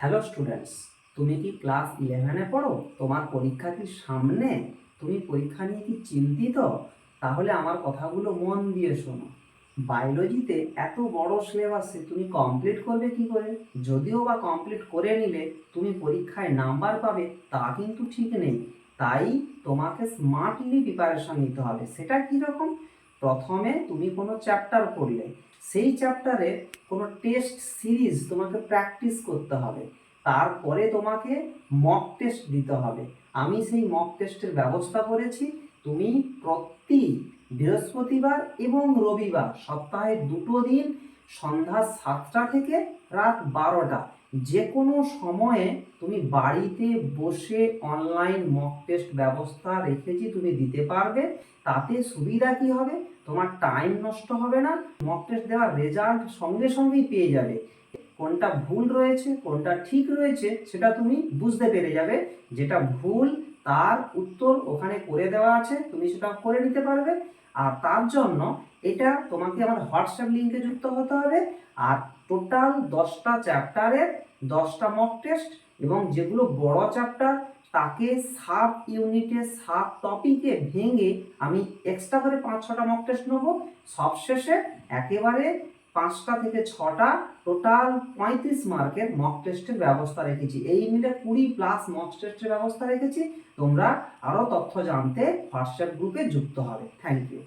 Hello students তুমি কি class ইলেভেনে পড়ো? তোমার পরীক্ষা কি সামনে? তুমি পরীক্ষা নিয়ে কি চিন্তিত? তাহলে আমার কথাগুলো মন দিয়ে শোনো। বায়োলজিতে এত বড় সিলেবাসে তুমি কমপ্লিট করবে কি করে? যদিও বা কমপ্লিট করে নিলে, তুমি পরীক্ষায় নাম্বার পাবে, তা কিন্তু ঠিক নেই। তাই তোমাকে স্মার্টলি প্রিপারেশন নিতে হবে। সেটা কীরকম? প্রথমে তুমি কোনো চ্যাপ্টার পড়লে। সেই চ্যাপ্টারে কোনো টেস্ট সিরিজ তোমাকে প্র্যাকটিস করতে হবে। তারপরে তোমাকে মক টেস্ট দিতে হবে। আমি সেই মক টেস্টের ব্যবস্থা করেছি। তুমি প্রতি বৃহস্পতিবার এবং রবিবার সপ্তাহে দুটো দিন সন্ধ্যা সাতটা থেকে রাত বারোটা যে কোনো সময়ে তুমি বাড়িতে বসে অনলাইন মক টেস্ট ব্যবস্থা রেখেছি তুমি দিতে পারবে, তাতে সুবিধা কি হবে? তোমার টাইম নষ্ট হবে না। মক টেস্ট দেওয়ার রেজাল্ট সঙ্গে সঙ্গেই পেয়ে যাবে। কোনটা ভুল রয়েছে, কোনটা ঠিক রয়েছে, সেটা তুমি বুঝতে পেরে যাবে। যেটা ভুল, তার উত্তর ওখানে করে দেওয়া আছে, তুমি সেটা করে নিতে পারবে। আর তার জন্য এটা তোমাকে আমার হোয়াটসঅ্যাপ লিঙ্কে যুক্ত হতে হবে। আর টোটাল দশটা চ্যাপ্টারের দশটা মক টেস্ট এবং যেগুলো বড় চ্যাপ্টার, তাকে সাব ইউনিটে, সাব টপিকে ভেঙে আমি এক্সট্রা করে পাঁচ ছটা মক টেস্ট নেব। সবশেষে একেবারে পাঁচটা থেকে ছটা টোটাল পঁয়ত্রিশ মার্কের মক টেস্টের ব্যবস্থা রেখেছি। এই মিলে কুড়ি প্লাস মক টেস্টের ব্যবস্থা রেখেছি। তোমরা আরও তথ্য জানতে হোয়াটসঅ্যাপ গ্রুপে যুক্ত হবে। Thank you